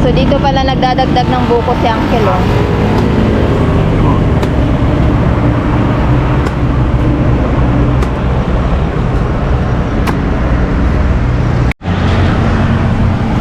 So dito pala nagdadagdag ng buko si Uncle oh.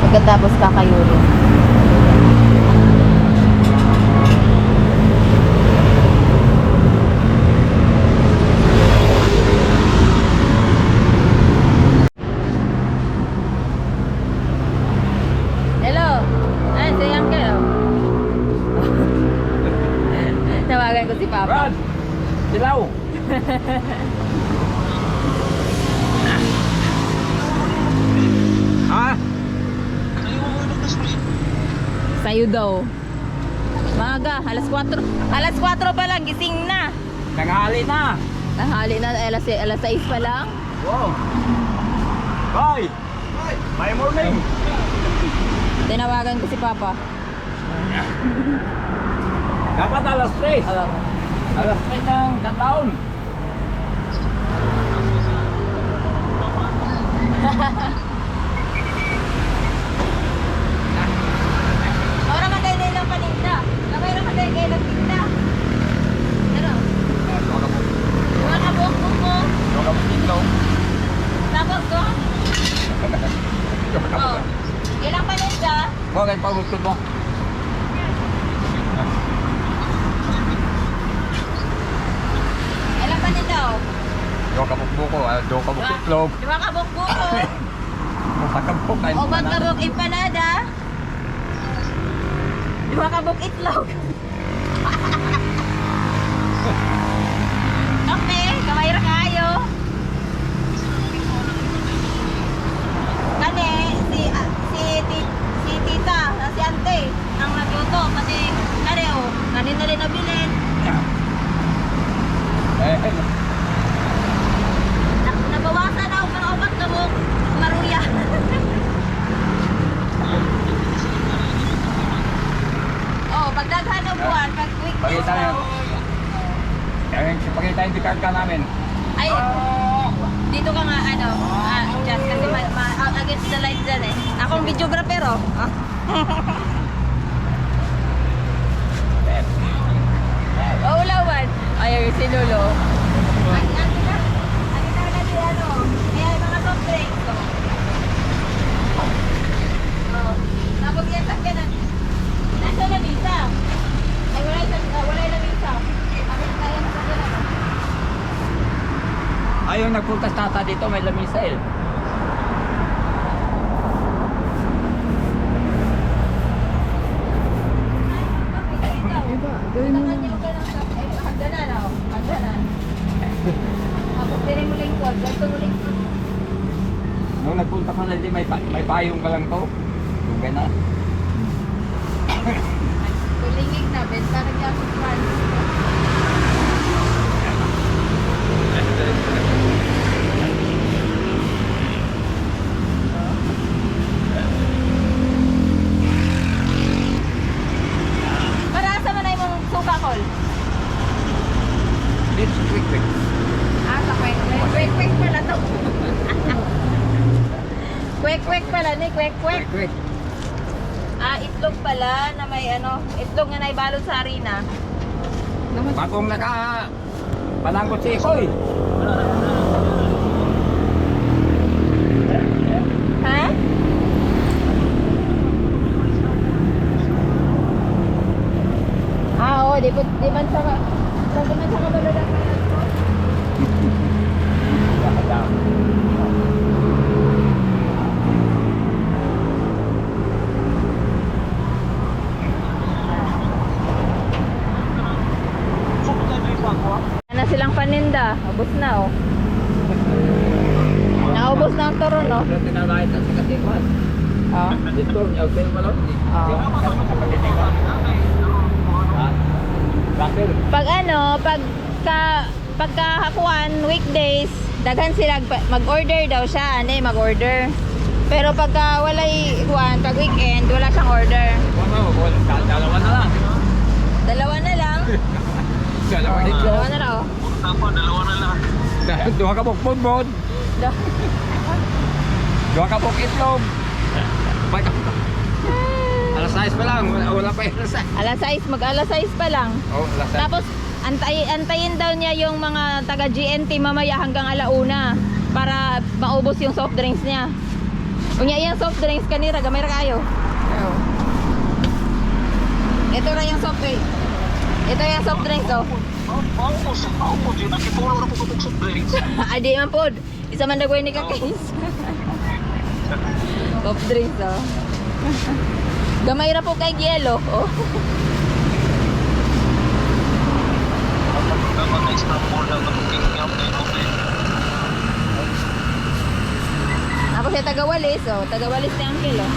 Pagkatapos kakayurin. Hello. Ay, si Uncle. oh. Tawagan ko si Papa. Brad! Silaw! ha? Sa'yo daw. Maga, alas 4. Alas 4 pa lang, gising na. Nanghali na! Tanghali na, alas, alas 6 pa lang. Wow! Hoy! May morning! Tinawagan ko si Papa. Dapat alas 3! Awang. Alas 3 ng kataon! Ora man tayo ng paninda. Lakay ra man tayo kayo ng tinda. Ano? Wala ka buhok buko. Tapos ko? Oh. Ilang paninda? Bakit pagutod mo? Ilang paninda oh? Dua ka bukbuko, ah, dua ka bukitlog. Dua ka buhok buko. Makabuk kayo. O magkabok empanada. Dua ka buhok itlog. okay, kamay ra kayo. Kani, si, ah, si, ti, si tita, ah, si ante, ang nagluto. Kasi, kani o, kani na rin nabilin. Eh, eh, Na, nabawasan na ako ng obat na buhok maruya. oh, pagdaghan ng buwan, pag weekdays Pakita na. Kaya pakita yung tikar ka namin. Ay, dito ka nga, ano, ah, just kasi ma, ma, out against the light dyan eh. Akong videographer, oh. Oh, ulawan. Ay, si Lolo. Ang ang na, ang na na di ano, kaya yung mga soft drinks, oh. Oh, tapos yan sa kanan. Nasa na misa? Ay, wala sa, ah, wala na misa. Kami kaya na sa kanan. Ayaw nagpunta sa tata dito, may lamisa eh. Nung nagpunta ka na, may, may payong ka lang to. Yung gana. Tulingig na, benta na niya ang kwan. Para sa man ay mong suka kol. It's quick, quick. Ah, sa kwek kwek. Kwek kwek pala to. kwek kwek kwek kwek. Quick. Ah, itlog pala na may ano, itlog nga naibalot sa harina. Bagong naka... Pananggot si Ikoy. Ha? Ah, oo, di, di man sa di man sa kabalala na paninda. Ubus na, oh. Naubos na ang turon, no? Pero tinalahit na sa katikwan. Oh. Dito, yung lang. Ha? Bakit? Pag ano, pag ka, pagkahakuan, weekdays, daghan sila mag-order daw siya, ano mag-order. Pero pagka walay kuan, pag weekend, wala siyang order. Ano, wala. Dalawa na lang. Dalawa na lang. Dalawa dito. Dalawa na lang. Duha ka pong punbon. Duha ka pong itlog. Bye. Alas pa lang. Wala, wala pa yung alas 6. Alas 6, mag alas 6 pa lang. Oh, alas 6. Tapos, antay, antayin daw niya yung mga taga GNT mamaya hanggang alauna para maubos yung soft drinks niya. Unya yung soft drinks kanira, gamay ra kayo. Ito na yung soft drink. Ito yung soft drinks oh. Ako po, di nakipulo na po kapag soft drinks. Adi man pod. Isa man dagway ni ka case. soft drinks oh. Gamay ra po kay yelo. Oh. Dapat na Istanbul na na yung. Ako siya taga-walis oh. Taga-walis ni Uncle oh.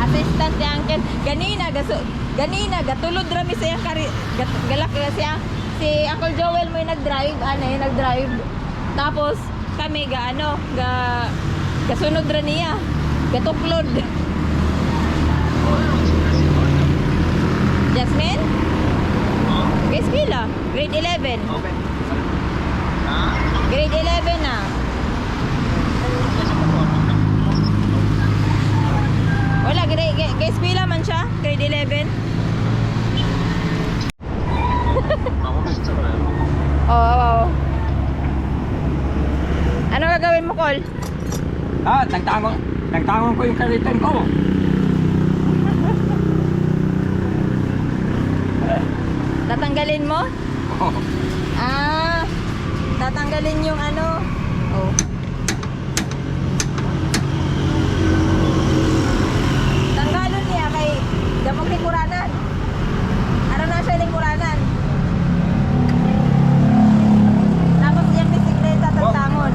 Assistant. Ganina, gaso, ganina, gatulod rami siya kari, gat, galak siya. Si Uncle Joel mo nag-drive, ano yung nag-drive. Tapos, kami ga ano, ga, gasunod ra niya. Gatuklod. Jasmine? Guys, pila? Grade 11. Okay. Grade 11 na. Wala, guys, pila man siya? Grade 11? Ako gusto ko. Oo, oo, oo. Ano gagawin mo, Col? Ah, nagtangon. Nagtangon ko yung kariton ko. Tatanggalin mo? Oh. Ah, tatanggalin yung ano. Oh. Tanggalon niya kay Damog Lingkuranan. Ano na siya Lingkuranan? Tapos yung bisikleta tagtangon.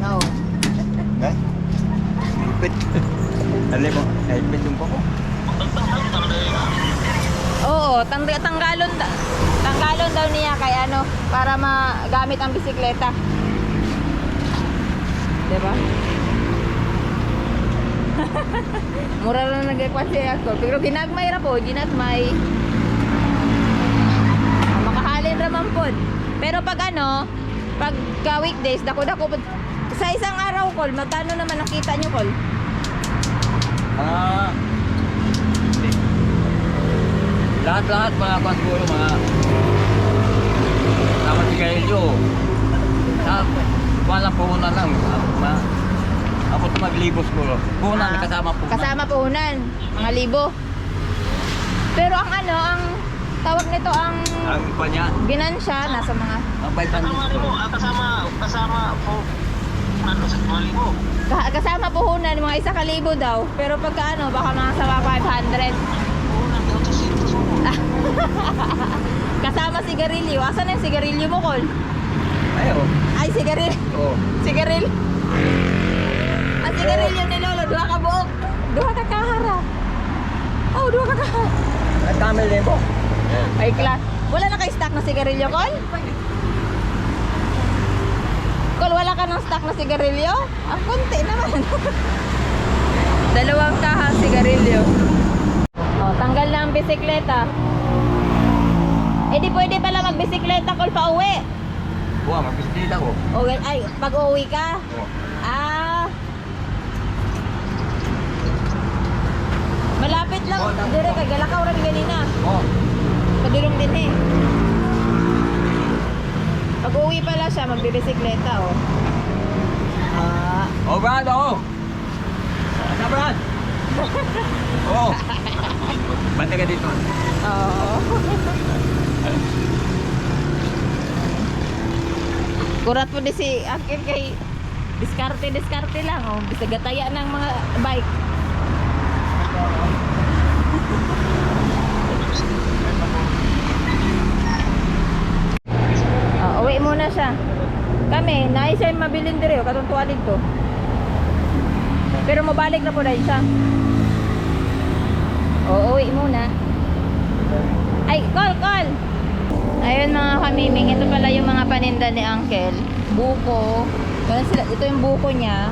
No. Eh? Ipit. Dali mo. Ipit yung ko. Oo, tang tanggalon da tanggalon daw niya kay ano para magamit ang bisikleta. 'Di ba? Mura lang nagkakwa siya ako. Pero ginagmay ra po, ginagmay. Ah, Makahalin ra pod. Pero pag ano, pag ka weekdays, dako-dako pod. Sa isang araw, Kol, magkano naman nakita niyo, Kol? Ah. Lahat-lahat mga kwan siguro mga sama si Gaelio. Sa walang puhunan lang. Ma, ako ito maglibos siguro. Puhunan, Ah, kasama puhunan. Kasama puhunan, mga libo. Pero ang ano, ang tawag nito ang Ang kanya, ginansya nasa mga ang baitan Kasama rin mo, ah, kasama, kasama po. Ano sa mali mo? ka- kasama puhunan mga isa kalibo daw. Pero pagka ano, baka mga sa 500. Oo, nandiyo sa sito mo. Kasama sigarilyo. Asan na yung sigarilyo mo, Kol? Ayo. Ay, sigarilyo. Oh. Sigarilyo. Ang sigarilyo ni Lolo, duha ka buok. Duha ka kahara. Oh, duha ka kahara. Nagkamil din po. Ay, class. Wala na kayo stock na sigarilyo, Kol? Kol, wala ka ng stock na sigarilyo? Ang konti naman. Dalawang kaha sigarilyo. Oh, tanggal na ang bisikleta. Eh di pwede pala magbisikleta kol pa uwi. Buwa, magbisita ko. O, ay, pag uwi ka. Oh. Ah. Malapit lang. Oh. Dire kay galakaw ra ganina. Oh. Padulong din eh. Pag uwi pala siya, magbibisikleta oh. Ah. Oh, Brad, oh. Ano, Brad? Oh. Banda ka dito. Oo. Kurat po di si Akin kay diskarte diskarte lang oh bisa gataya ng mga bike. Ah, uwi muna siya. Kami, nais siya mabilin dire, oh, katong tuwa dito. Pero mabalik na po dahil siya. Oo, uwi muna. Ay, call, call! Ayun mga kamiming, ito pala yung mga paninda ni Uncle. Buko. Ganun sila, ito yung buko niya.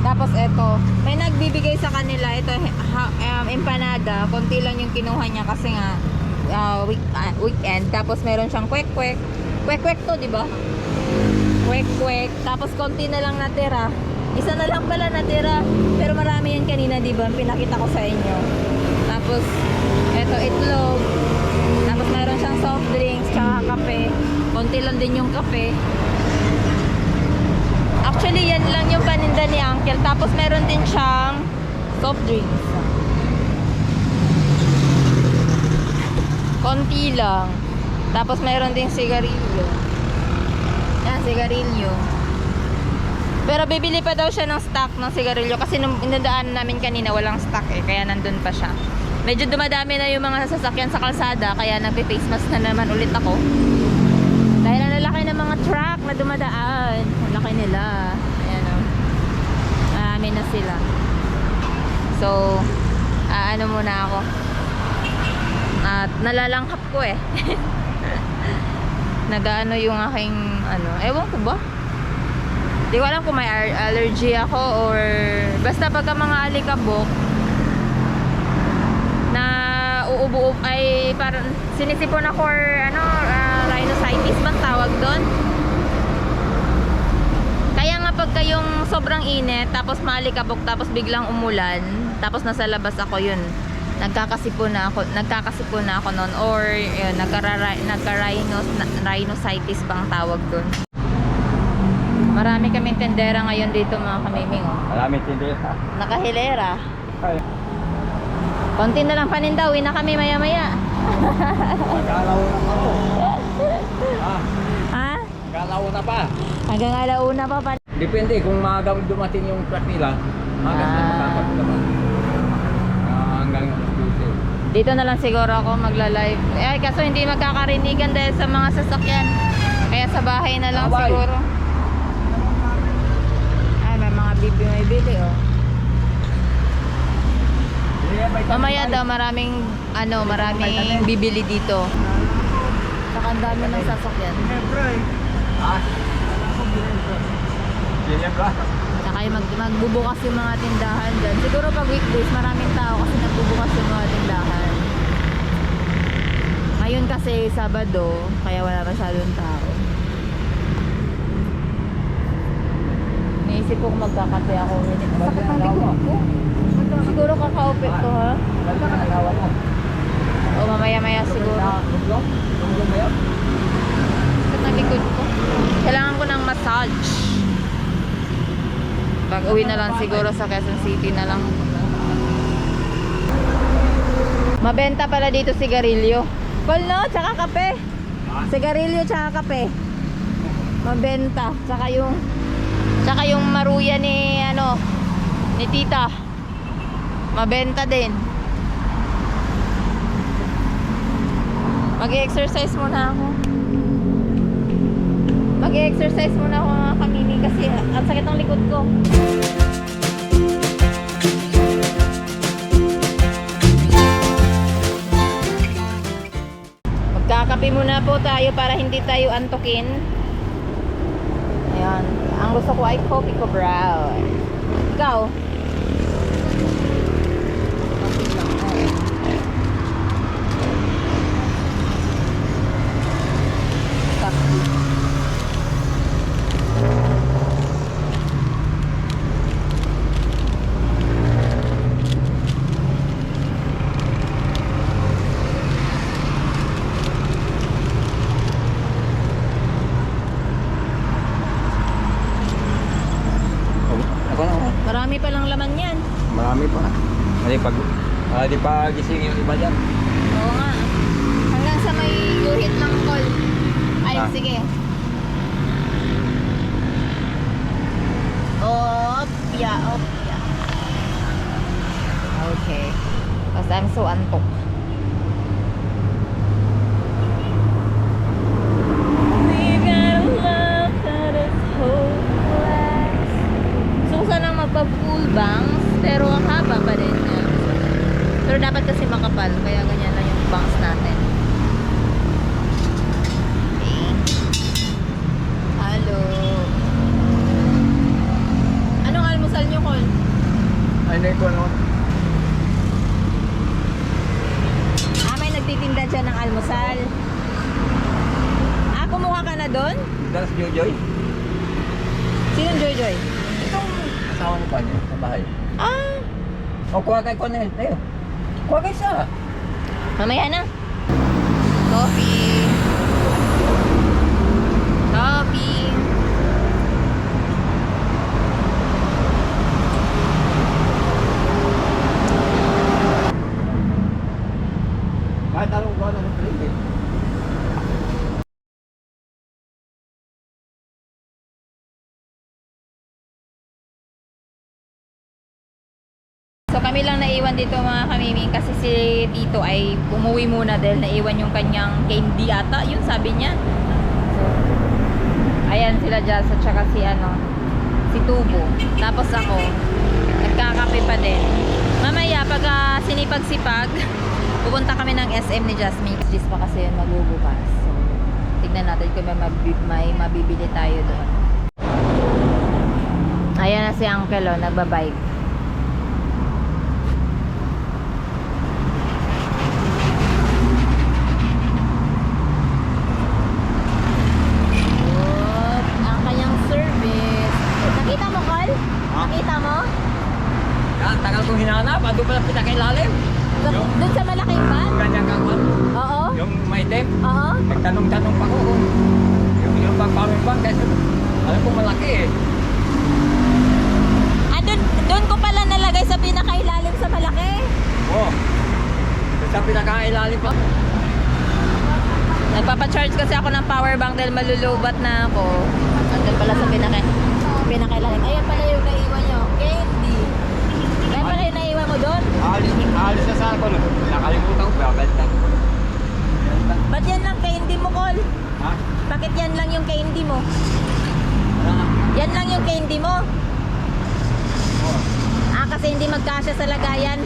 Tapos ito, may nagbibigay sa kanila, ito ha, um, empanada. Konti lang yung kinuha niya kasi nga uh, week, ah, weekend. Tapos meron siyang kwek-kwek. Kwek-kwek to, di ba? Kwek-kwek. Tapos konti na lang natira. Isa na lang pala natira. Pero marami yan kanina, di ba? Pinakita ko sa inyo. Tapos, eto itlog. Tapos meron siyang soft drinks, tsaka kape. Konti lang din yung kape. Actually, yan lang yung paninda ni Uncle. Tapos meron din siyang soft drinks. Konti lang. Tapos meron din sigarilyo. Sigarilyo. Pero bibili pa daw siya ng stock ng sigarilyo kasi nung inadaan namin kanina walang stock eh, kaya nandun pa siya. Medyo dumadami na yung mga sasakyan sa kalsada, kaya nagpe-face mask na naman ulit ako. Dahil ang lalaki ng mga truck na dumadaan. Ang laki nila. Ayan o. Marami na sila. So, aano muna ako. At nalalangkap ko eh. Nagaano yung aking ano, ewan ko ba? Di ko alam kung may allergy ako or basta pagka mga alikabok na uubo ay parang sinisipon ako or ano, ah, rhinositis bang tawag doon? Kaya nga pagka yung sobrang init, tapos maalikabok, tapos biglang umulan, tapos nasa labas ako yun, nagkakasipon na ako, nagkakasipon na ako noon or yun, nagkarara, nagka-rhinos, rhinositis bang tawag doon. Marami kaming tendera ngayon dito mga kamiming. Oh. Maraming tindi. Nakahilera. Ay, Konti na lang paninda, uwi na kami maya-maya. magkalaw na pa po. Ha? magkalaw na pa. Hanggang alauna pa pa. Depende kung maagang dumating yung truck nila, maagang Ah. na makakapaglaban. Dito na lang siguro ako magla-live. Eh, kaso hindi magkakarinigan dahil sa mga sasakyan. Kaya sa bahay na lang Bye-bye. siguro. Ay, may mga bibi may bili, oh. Mamaya daw maraming, ano, maraming bibili dito. Saka ang dami ng sasakyan. Ah. Ginebra. Yung mag, magbubukas yung mga tindahan dyan. Siguro pag weekdays, maraming tao kasi nagbubukas yung mga tindahan. Ngayon kasi Sabado, kaya wala masyadong tao. Naisip ko kung magkakape ako. Sakit ng likod ko. Siguro kakaupe ko ha. O mamaya-maya siguro. Sakit ng likod ko. Kailangan ko ng massage. Pag uwi na lang siguro sa Quezon City na lang. Mabenta pala dito sigarilyo. Kol no, tsaka kape. Sigarilyo tsaka kape. Mabenta. Tsaka yung tsaka yung maruya ni ano ni tita. Mabenta din. Mag-exercise muna ako. Mag-exercise muna ako mga kamini kasi ang sakit ng likod ko. Magkakape muna po tayo para hindi tayo antukin. Ayan. Ang gusto ko ay coffee ko brown. Ikaw? Laman yan. Marami pa. Hindi pag ah, di pa gising yung iba dyan. Oo nga. Hanggang sa may guhit ng call. Ay, Ah. sige. Opya, opya. Okay. Because I'm so antok. Bangs, pero ang haba pa din niya. Pero dapat kasi makapal, kaya ganyan lang yung bangs natin. Okay. Hello. Anong almusal nyo, Col? Ay, hindi ko ano. Ah, may nagtitinda dyan ng almusal. Ah, kumuha ka na doon? Dalas Jojoy. Joy? Itong asawa ni Kwan sa bahay. Ah, O, kuha kay yun. Ayun. Kuha kay siya. mamaya na. Coffee. Kahit anong kuha na ng plated. So kami lang naiwan dito mga kamiming kasi si Tito ay umuwi muna dahil naiwan yung kanyang candy ata. Yun sabi niya. So, ayan sila Jazz at saka si ano, si Tubo. Tapos ako, nagkakape pa din. Mamaya pag ah, sinipag-sipag, pupunta kami ng SM ni Jasmine. Gis pa kasi yun magbubukas. So, tignan natin kung may, mabi- may mabibili tayo doon. Ayan na si Uncle oh, nagbabike. Oop, ang kanyang service. Nakita mo, Col? Nakita mo? Yan, tagal kong hinanap. Ando pala pinakailalim. Doon sa malaking van? ganyan kang kwan. Oo. Yung may tape. Oo. Nagtanong-tanong pa ko kung yung yung bang power bank kasi alam ko malaki eh. Ah, doon, doon ko pala nalagay sa pinakailalim sa malaki. Oh. Sa pinakailalim pa. Nagpapacharge kasi ako ng power bank dahil malulubat na ako. Andun pala sa pinaka pinakailalim. Ayan pala yung naiwan nyo. Candy. Ayan pala yung naiwan mo doon. Aalis, aalis na sa ako. no? Nakalimutan ko. Babalik na. Ba't yan lang candy mo, Col? Ha? Bakit yan lang yung candy mo? Yan lang yung candy mo? Oh. Ah, kasi hindi magkasya sa lagayan.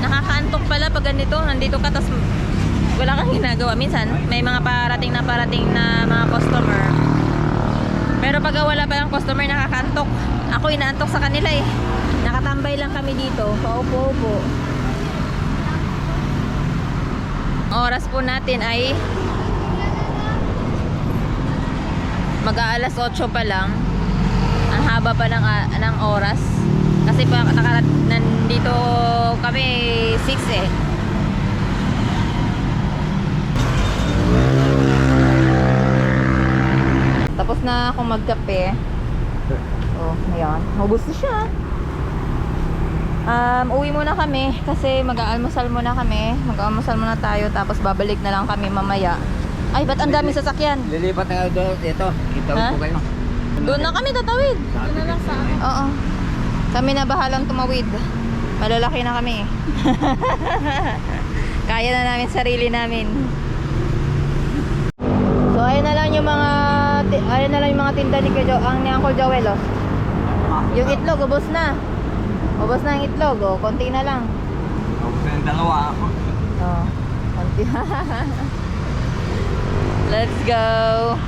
Nakakaantok pala pag ganito. Nandito ka, tas wala kang ginagawa. Minsan, may mga parating na parating na mga customer. Pero pag wala pa yung customer, nakakaantok. Ako inaantok sa kanila eh. Nakatambay lang kami dito. Paupo-upo. Oras po natin ay mag-aalas 8 pa lang. Ang haba pa ng, ah, ng oras. Kasi pa, nakarat, nandito kami 6 eh. Tapos na ako magkape. Oh, ayan. Ubus na siya. Um, uwi muna kami kasi mag-aalmusal muna kami. Mag-aalmusal muna tayo tapos babalik na lang kami mamaya. Ay, ba't ang daming sasakyan? Lilipat na doon. Ito. Itawid Ha? ko kayo. Doon na kami tatawid. Doon na lang sa akin. Oo. Kami na bahalang tumawid. Malalaki na kami. Kaya na namin sarili namin. So ayun na lang yung mga ayun na lang yung mga tinda ni Kuya Jo, ang ni Uncle Joel oh. Yung itlog ubos na. Ubos na yung itlog oh, konti na lang. Tapos yung dalawa ako. Oh, konti. Let's go.